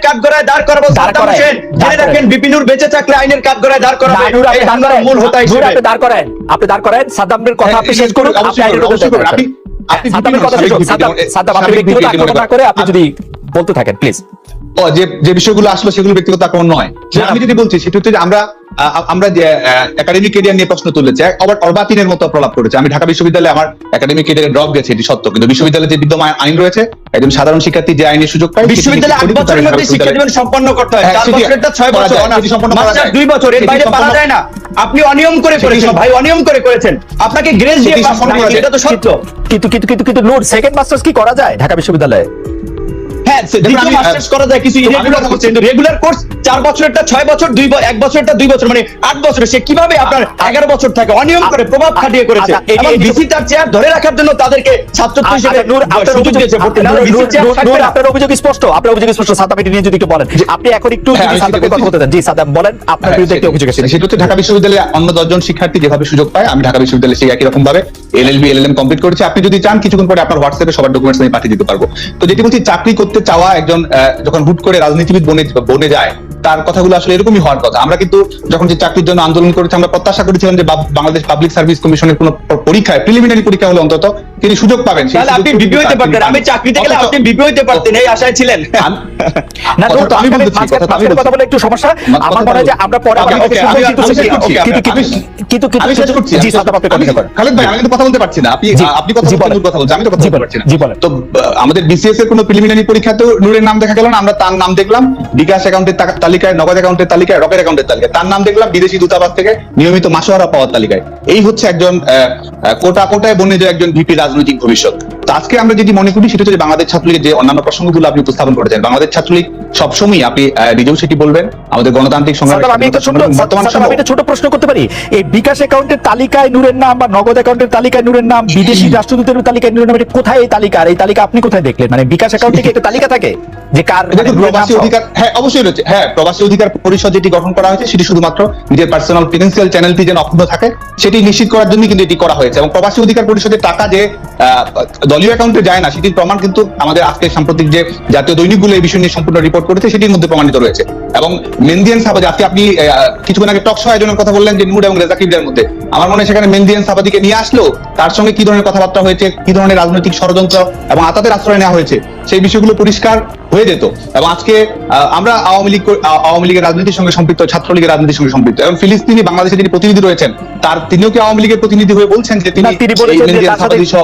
কাঠগড়ায় দাঁড় করাবো। সাদ্দাম হোসেন জেনে রাখেন বিপিনুর বেঁচে থাকলে আইনের কাঠগড়ায় দাঁড় করাবে। আপনি এই হামলার মূল হোতা হিসেবে আপনি দাঁড় করেন আপনি দাঁড় করেন সাদ্দামের কথা আপনি শেষ করুন আপনি আইনের অবশ্যই উপর করুন, আপনি- সাদ্দামের কথা শেষ করুন। সাদ্দাম সাদ্দাম আপনি ব্যক্তিগত আক্রমণ না করে আপনি যদি বলতে থাকেন প্লিজ। ও, যে যে বিষয়গুলো আসলো সেগুলো ব্যক্তিগত আক্রমণ নয়। আমি যদি বলছি সেটা হচ্ছে আমরা আমরা যে একাডেমিক কেরিয়ার নিয়ে প্রশ্ন তুলেছি আবার অর্বাতিনের মতো প্রলাপ করেছে আমি ঢাকা বিশ্ববিদ্যালয়ে আমার একাডেমিক কেরিয়ারে ড্রপ গেছে এটি সত্য কিন্তু বিশ্ববিদ্যালয়ে যে বিদ্যমান আইন রয়েছে একজন সাধারণ শিক্ষার্থী যে আইনের সুযোগ পায় বিশ্ববিদ্যালয়ে আট বছরের মধ্যে শিক্ষা জীবন সম্পন্ন করতে হয় হ্যাঁ, চার ছয় বছর সম্পন্ন করা যায়। দুই বছর এর বাইরে পারা যায় না আপনি অনিয়ম করে করেছেন ভাই অনিয়ম করে করেছেন আপনাকে গ্রেস দিয়ে পাস করা। এটা তো সত্য কিন্তু কিন্তু কিন্তু কিন্তু নূর সেকেন্ড মাস্টার্স কি করা যায় ঢাকা বিশ্ববিদ্যালয়ে হ্যাঁ দ্বিতীয় মাস্টার্স করা যায় কিছু ইরেগুলার কোর্স রেগুলার কোর্স চার বছরেরটা ছয় বছর দুই এক বছরটা দুই বছর মানে আট বছর সে কীভাবে আপনার এগারো বছর থাকে? অনিয়ম করে প্রভাব খাটিয়ে করেছে। এবং ভিসি তার চেয়ার ধরে রাখার জন্য তাদেরকে ছাত্রত্ব হিসেবে নূর, আপনার সুযোগ দিয়েছে আপনার- নাহলে ভিসি নূর- চেয়ার নূর- থাকবে নূর, না। আপনার অভিযোগ স্পষ্ট? আপনার অভিযোগ স্পষ্ট সাদ্দাম নিয়ে যদি একটু বলেন। আপনি এখন একটু হ্যাঁ, কথা বলতে দেন জি সাদ্দাম বলেন আপনার বিরুদ্ধে একটি অভিযোগ এসেছে। সেটা হচ্ছে ঢাকা বিশ্ববিদ্যালয়ে অন্য দশজন শিক্ষার্থী যেভাবে সুযোগ পায় আমি ঢাকা বিশ্ববিদ্যালয়ে সেই একই রকম ভাবে এলএলবি এলএলএম কমপ্লিট করেছি। আপনি যদি চান কিছুক্ষণ পরে আপনার হোয়াটসঅ্যাপে সবার ডকুমেন্টস আমি পাঠিয়ে দিতে পারব। তো যেটি বলছি চাকরি করতে চাওয়া একজন যখন হুট করে রাজনীতিবিদ বনে বনে যায়, তার কথাগুলো আসলে এরকমই হওয়ার কথা। আমরা কিন্তু যখন যে চাকরির জন্য আন্দোলন করেছি, আমরা প্রত্যাশা করেছিলাম যে বাংলাদেশ পাবলিক সার্ভিস কমিশনের কোনো পরীক্ষায় প্রিলিমিনারি পরীক্ষা হলে অন্তত তিনি সুযোগ পাবেন তাহলে আপনি বিপি হইতে পারতেন আমি চাকরিতে গেলে আপনি বিপি হইতে পারতেন এই আশায় ছিলেন। না তো আমি আমি কথা বলে একটু সমস্যা। আমার মনে হয় যে আমরা পরে আমি- কিন্তু কিন্তু- কিন্তু জি আপনি আমি- continue খালেদ ভাই আমি কিন্তু কথা বলতে পারছি না। আপনি আপনি কথা বলছেন বলেন। নূর কথা বলছে আমি তো কথা বলতে পারছি না। জি, বলেন। তো আমাদের বিসিএস এর কোনো প্রিলিমিনারি পরীক্ষাতেও নূরের নাম দেখা গেল না আমরা তার নাম দেখলাম। বিকাশ অ্যাকাউন্টের তালিকায় নগদ অ্যাকাউন্টের তালিকায় রকেট অ্যাকাউন্টের তালিকায় তার নাম দেখলাম বিদেশি দূতাবাস থেকে নিয়মিত মাসোহারা পাওয়ার তালিকায়। এই হচ্ছে একজন কোটা কোটায় বর্ণিত একজন ভিপি রাজনৈতিক ভবিষ্যৎ। তো আজকে আমরা যদি মনে করি সেটা হচ্ছে বাংলাদেশ ছাত্রলীগের যে অন্যান্য প্রসঙ্গগুলো আপনি উপস্থাপন করেছেন। বাংলাদেশ ছাত্রলীগ সবসময় আপনি নিজেও সেটি বলবেন আমাদের গণতান্ত্রিক সাদ্দাম, আমি একটা ছোট আমি একটা প্রশ্ন করতে পারি। এই বিকাশ অ্যাকাউন্টের তালিকায় নূরের নাম বা নগদ অ্যাকাউন্টের তালিকায় নূরের নাম বিদেশি রাষ্ট্রদূতের তালিকায় নূরের নাম এটা কোথায় এই তালিকা? আর এই তালিকা আপনি কোথায় দেখলেন? মানে বিকাশ অ্যাকাউন্টে কি একটা তালিকা থাকে? যে কার মানে প্রবাসী অধিকার হ্যাঁ অবশ্যই রয়েছে। হ্যাঁ প্রবাসী অধিকার পরিষদ যেটি গঠন করা হয়েছে সেটি শুধুমাত্র নিজের পার্সোনাল ফিনান্সিয়াল চ্যানেলটি যেন অক্ষুণ্ণ থাকে সেটি নিশ্চিত করার জন্য কিন্তু এটি করা হয়েছে। এবং প্রবাসী অধিকার পরিষদের টাকা যে আহ, দলীয় অ্যাকাউন্টে যায় না, সেটির প্রমাণ কিন্তু আমাদের আজকে সাম্প্রতিক যে জাতীয় দৈনিকগুলো এই বিষয় নিয়ে সম্পূর্ণ রিপোর্ট করেছে, সেটির মধ্যে প্রমাণিত রয়েছে। এবং মেন্দিয়ান সাবাদি, আজকে আপনি কিছুক্ষণ আগে টকশো আয়োজনের কথা বললেন যে নুড এবং রেজাকিবদের মধ্যে। আমার মনে হয় সেখানে মেন্দিয়ান সাবাদিকে নিয়ে আসলো তার সঙ্গে কি ধরনের কথাবার্তা হয়েছে, কি ধরনের রাজনৈতিক ষড়যন্ত্র এবং আতাদের আশ্রয় নেওয়া হয়েছে, সেই বিষয়গুলো পরিষ্কার হয়ে যেত। এবং আজকে আমরা আওয়ামী লীগ আওয়ামী লীগের রাজনীতির সঙ্গে সম্পৃক্ত ছাত্রলীগের রাজনীতির সঙ্গে সম্পৃক্ত। এবং ফিলিস্তিনি বাংলাদেশে যিনি প্রতিনিধি রয়েছেন তার তিনিও কি আওয়ামী লীগের প্রতিনিধি হয়ে বলছেন যে তিনি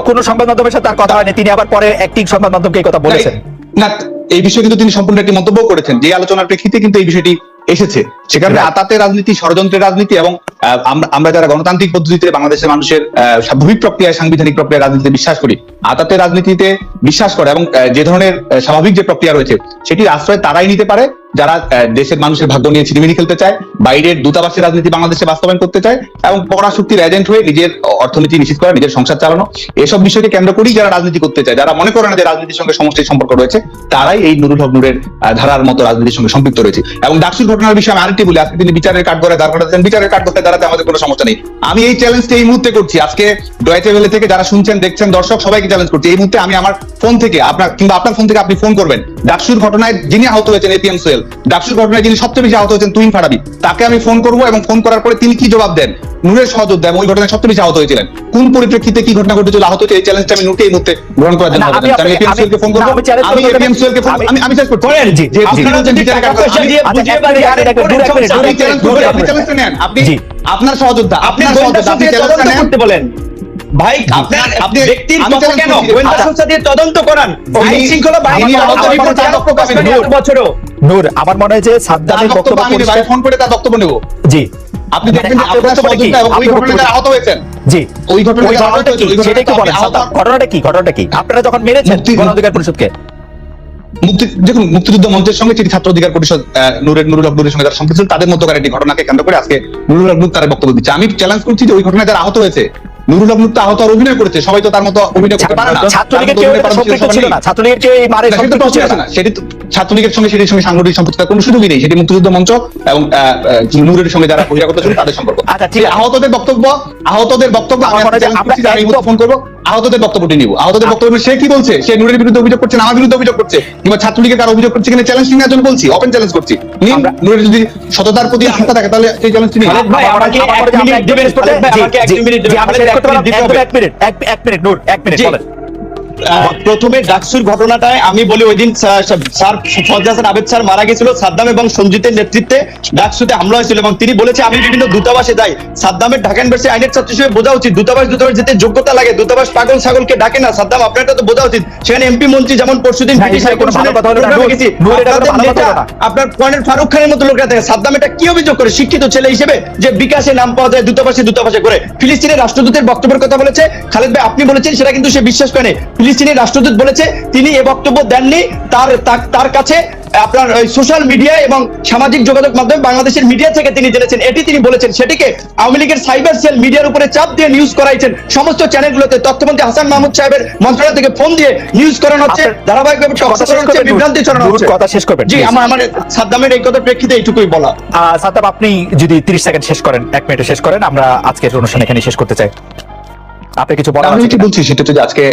কোনো সংবাদ মাধ্যমের সাথে তার কথা হয়নি তিনি আবার পরে একটি সংবাদ মাধ্যমকে এই কথা বলেছেন। না এই বিষয়ে কিন্তু তিনি সম্পূর্ণ একটি মন্তব্য করেছেন। যে আলোচনার প্রেক্ষিতে কিন্তু এই বিষয়টি এসেছে। সেখানে আতাতে আতাতের রাজনীতি ষড়যন্ত্রের রাজনীতি এবং আহ, আমরা- যারা গণতান্ত্রিক পদ্ধতিতে বাংলাদেশের মানুষের আহ, স্বাভাবিক প্রক্রিয়ায় সাংবিধানিক প্রক্রিয়া রাজনীতিতে বিশ্বাস করি আতাতের রাজনীতিতে বিশ্বাস করে এবং যে ধরনের স্বাভাবিক যে প্রক্রিয়া রয়েছে সেটির আশ্রয় তারাই নিতে পারে। যারা দেশের মানুষের ভাগ্য নিয়ে ছিনিমিনি খেলতে চায়, বাইরের দূতাবাসের রাজনীতি বাংলাদেশে বাস্তবায়ন করতে চায়, এবং পরাশক্তির এজেন্ট হয়ে নিজের অর্থনীতি নিশ্চিত করা, নিজের সংসার চালানো, এসব বিষয়কে কেন্দ্র করেই যারা রাজনীতি করতে চায়, যারা মনে করে না যে রাজনীতির সঙ্গে সমষ্টির সম্পর্ক রয়েছে, তারাই এই নুরুল হক নুরের ধারার মতো রাজনীতির সঙ্গে সম্পৃক্ত রয়েছে। এবং ডাকসুর ঘটনার বিষয়ে আমি আরেকটি বলি, আজকে তিনি বিচারের কাঠ করে দাঁড় করাচ্ছেন বিচারের কাঠ করতে দাঁড়াতে আমাদের কোনো সমস্যা নেই। আমি এই চ্যালেঞ্জটা এই মুহূর্তে করছি, আজকে ডয়েচে ভেলে থেকে যারা শুনছেন, দেখছেন, দর্শক সবাইকে চ্যালেঞ্জ করছি। এই মুহূর্তে আমি আমার ফোন থেকে, আপনার কিংবা আপনার ফোন থেকে আপনি ফোন করবেন। ডাকসুর ঘটনায় যিনি আহত হয়েছেন এপিএম সোহেল ডাকসুর ঘটনায় যিনি সবচেয়ে বেশি আহত হয়েছেন তুহিন ফারাবি তাকে আমি ফোন করব এবং ফোন করার পরে তিনি কি জবাব দেন? নূরের সহযোদ্ধা এবং ওই ঘটনায় সবচেয়ে বেশি আহত হয়েছিলেন। কোন পরিপ্রেক্ষিতে কি ঘটনা ঘটেছিল? আহত হয়েছে এই চ্যালেঞ্জটা আমি নুটে এই মুহূর্তে গ্রহণ করার জন্য আমি এপিএম সোহেলকে ফোন করব। আমি এপিএম সোহেলকে ফোন আমি- আমি শেষ করছি। করেন, জি, যে জি, আপনি বলছেন বিচারের কাঠ টাকা পয়সা দিয়ে বুঝিয়ে এক বাড়ি মিনিট, আরেক এক মিনিট, করে দূরে এক মিনিট, সংসার। দূরে আপনি। আপনার সহযোদ্ধা আপনি আপনার সহযোদ্ধা আপনি চ্যালেঞ্জটা নেন ভাই আপনার আপনি- ব্যক্তির কথা কেন গোয়েন্দা আচ্ছা। সংস্থা দিয়ে তদন্ত করান? আইন শৃঙ্খলা বাহিনী বছরও। নূর আমার মনে হয় যে সাদ্দামের বক্তব্য আমি ফোন করে তার বক্তব্য নেব। জি। আপনি মানে দেখবেন যে আপনার কি? এবং ওই আহত হয়েছেন। জি। ওই ঘটনাটা কি? সেটা ঘটনায় বলেন? ঘটনাটা কি? ঘটনাটা কি? আপনারা যখন মেরেছেন মুক্তি- গণ অধিকার পরিষদকে? মুক্তি দেখুন মুক্তিযুদ্ধ মঞ্চের সঙ্গে যেটি ছাত্র অধিকার পরিষদ নূরের নুরুল নুরের সঙ্গে যারা সম্পৃক্ত তাদের মধ্যকার একটি ঘটনাকে কেন্দ্র করে আজকে নুরুল নূর তার বক্তব্য দিচ্ছে। আমি চ্যালেঞ্জ করছি যে ওই ঘটনায় যারা আহত হয়েছে নুরুল হক নূর তো আহত আর অভিনয় করেছে। সবাই তো তার মতো অভিনয় করতে পারে না। ছাত্রলীগের কেউ সম্পৃক্ত ছিল না। ছাত্রলীগের কেউ এই মারে সম্পৃক্ত ছিল না। সেটি ছাত্রলীগের সঙ্গে সেটির সঙ্গে সাংগঠনিক সম্পর্ক কোনো সুযোগই নেই। সেটি মুক্তিযুদ্ধ মঞ্চ এবং নূরের সঙ্গে যারা বহিরাগত ছিল তাদের সম্পর্ক। আচ্ছা। আহতদের বক্তব্য আহতদের বক্তব্য আমি আমার ফোন করব। আহতদের বক্তব্যটি নিব। আহতদের বক্তব্য সে কি বলছে? সে নুরের বিরুদ্ধে অভিযোগ করছে আমার বিরুদ্ধে অভিযোগ করছে কিংবা ছাত্রলীগের কার অভিযোগ করছে কিনা চ্যালেঞ্জ নিয়ে জন্য বলছি ওপেন চ্যালেঞ্জ করছি। নুরের যদি সততার প্রতি আস্থা থাকে তাহলে সেই চ্যালেঞ্জটি নিয়ে ভাই, আমাকে এক মিনিট দিবেন, আমাকে এক মিনিট দিবেন, এক মিনিট। এক নূর এক বলেন। প্রথমে ডাকসুর ঘটনাটায় আমি বলি ওই দিন স্যার ফজল হাসান আবেদ স্যার মারা গেছিল সাদ্দাম এবং সঞ্জিতের নেতৃত্বে ডাকসুতে হামলা হয়েছিল এবং তিনি বলেছে আমি বিভিন্ন দূতাবাসে যাই। সাদ্দামের ঢাকা ইউনিভার্সিটি আইনের ছাত্র হিসেবে বোঝা উচিত। দূতাবাস দূতাবাস যেতে যোগ্যতা লাগে। দূতাবাস পাগল ছাগলকে ডাকে না। সাদ্দাম আপনার তো বোঝা উচিত। সেখানে এমপি মন্ত্রী যেমন পরশুদিন ব্রিটিশ। আপনার পয়েন্টের ফারুক খানের মতো লোকরা থাকে। সাদ্দাম এটা কি অভিযোগ করে? শিক্ষিত ছেলে হিসেবে যে বিকাশে নাম পাওয়া যায় দূতাবাসে দূতাবাসে করে। ফিলিস্তিনের রাষ্ট্রদূতের বক্তব্যের কথা বলেছে। খালেদ ভাই আপনি বলেছেন সেটা কিন্তু সে বিশ্বাস করেনি ফিলিস্তিনের রাষ্ট্রদূত বলেছে তিনি এ বক্তব্য দেননি। তার তার- কাছে আপনার সোশ্যাল মিডিয়া এবং সামাজিক যোগাযোগ মাধ্যমে বাংলাদেশের মিডিয়া থেকে তিনি জেনেছেন। এটি তিনি বলেছেন। সেটিকে আওয়ামী লীগের সাইবার সেল মিডিয়ার উপরে চাপ দিয়ে নিউজ করাইছেন। সমস্ত চ্যানেলগুলোতে তথ্যমন্ত্রী হাসান মাহমুদ সাহেবের মন্ত্রণালয় থেকে ফোন দিয়ে নিউজ করানো হচ্ছে। ধারাবাহিকভাবে হচ্ছে করবেন, বিভ্রান্তি ছড়ানো হচ্ছে। কথা শেষ করবেন, জি আমার আমার সাদ্দামের এই কথার প্রেক্ষিতে এইটুকুই বলা। সাদ্দাম আপনি যদি 30 সেকেন্ড শেষ করেন এক মিনিটে শেষ করেন আমরা আজকের অনুষ্ঠান এখানে শেষ করতে চাই। আপনি কিছু বলার আমি আছে বলছি সেটা হচ্ছে আজকে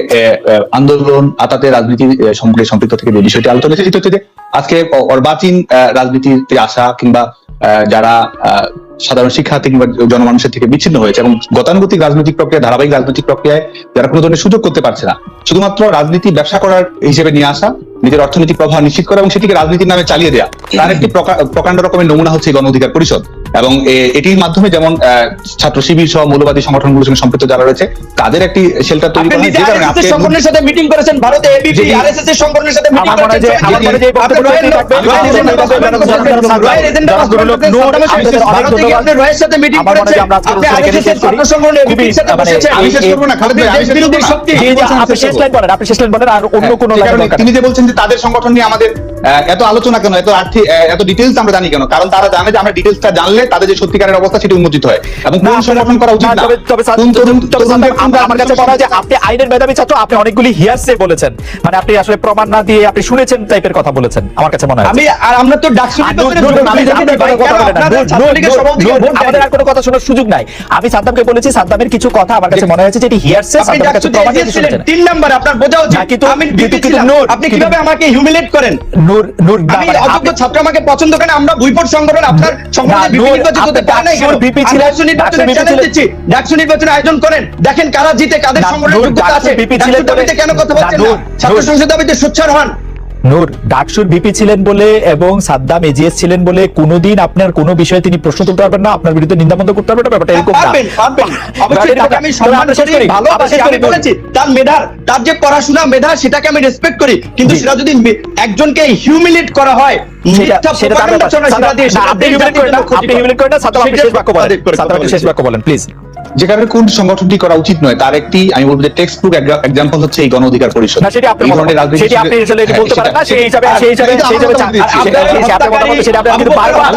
আন্দোলন আতাতে রাজনীতি সম্পর্কে সম্পৃক্ত থেকে যে বিষয়টি আলোচনা হয়েছে সেটা হচ্ছে যে আজকে অর্বাচীন রাজনীতিতে আসা কিংবা আহ, যারা আহ, সাধারণ শিক্ষার্থী কিংবা জনমানুষের থেকে বিচ্ছিন্ন হয়েছে এবং গতানুগতিক রাজনৈতিক প্রক্রিয়া ধারাবাহিক রাজনৈতিক প্রক্রিয়ায় যারা কোনো ধরনের সুযোগ করতে পারছে না শুধুমাত্র রাজনীতি ব্যবসা করার হিসেবে নিয়ে আসা নিজের অর্থনৈতিক প্রভাব নিশ্চিত করা এবং সেটিকে রাজনীতির নামে চালিয়ে দেওয়া তার একটি প্রকাণ্ড রকমের নমুনা হচ্ছে এই গণ অধিকার পরিষদ। এবং এটির মাধ্যমে যেমন ছাত্র শিবির সহ মৌলবাদী সংগঠনগুলোর সঙ্গে সম্পৃক্ত যারা রয়েছে তাদের একটি শেল্টার তৈরি আপনি করা যে কারণে এর সংগঠনের সাথে মিটিং করেছেন ভারতে এবিপি আরএসএস এর সংগঠনের সাথে মিটিং করেছেন। আমার মনে যে আপনি আপনি আমার মনে আপনি আপনি আপনি তিনি যে বলছেন তাদের সংগঠন নিয়ে আমাদের এত আলোচনা কেন? এত আর্থিক এত ডিটেলস আমরা জানি কেন? কারণ তারা জানে যে আমরা ডিটেলসটা জানলে তাদের যে সত্যিকারের অবস্থা সেটি উন্মোচিত হয়। এবং কোন না, সংগঠন করা উচিত না, তবে- আমার- আমার কাছে হয় যে আপনি আইনের মেধাবী ছাত্র আপনি অনেকগুলি হিয়ারসে বলেছেন। মানে আপনি আসলে প্রমাণ না দিয়ে আপনি শুনেছেন টাইপের কথা বলেছেন আমার কাছে মনে হয়। আমি আর আমরা তো ডাকসু বলি আমাদের আর কোনো কথা শোনার সুযোগ নাই। আমি সাদ্দামকে বলেছি সাদ্দামের কিছু কথা আমার কাছে মনে হয়েছে যে এটি হিয়ারসে সাদ্দামের কাছে প্রমাণ দিয়ে শুনেছেন। তিন নাম্বার আপনার বোঝা উচিত। কিন্তু- আপনি কীভাবে আমাকে হিউমিলেট করেন? নূর নূর আমি অযোগ্য ছাত্র আমাকে পছন্দ করে আমরা ভুইপট সংগঠন আপনার সংগঠনে না, বিপি নূর, নির্বাচিত হতে পারে ডাকসু নির্বাচনে চ্যালেঞ্জ দিচ্ছি। ডাকসু নির্বাচনে আয়োজন করেন দেখেন কারা জিতে কাদের সংগঠনের যোগ্যতা আছে ডাকসুর বিপি দাবিতে কেন কথা বলছেন না? ছাত্র সংসদ দাবিতে সোচ্চার হন। নূর ডাকসুর ভিপি ছিলেন বলে এবং সাদ্দাম এজিএস ছিলেন বলে কোনোদিন আপনার কোনো বিষয়ে তিনি প্রশ্ন তুলতে পারবেন না আপনার বিরুদ্ধে নিন্দা নিন্দাবন্ধ করতে পারবেন না ব্যাপারটা এরকম না। আমি সম্মান করি ভালোবাসি আমি বলেছি তার মেধার তার যে পড়াশোনা মেধা সেটাকে আমি রেসপেক্ট করি। কিন্তু সেটা যদি একজনকে হিউমিলেট করা হয় সেটা সেটা আপনি জাতির করেন না, আপনি humiliate করেন না, সাদ্দাম আপনি শেষ বাক্য বলেন। সাদ্দাম, আপনি শেষ বাক্য বলেন প্লিজ যে কারণে কোন সংগঠনটি করা উচিত নয় তার একটি আমি বলব যে টেক্সট বুক এক্সাম্পল হচ্ছে এই গণ অধিকার পরিষদ। না সেটা আপনি সেটি আপনি আসলে হ্যাঁ, বলতে পারেন না সেই হিসাবে সেই হিসাবে সেই হিসাবে আপনি বলতে সেটা- না সেটা আপনি মতামত, সেটা আপনি কিন্তু বারবার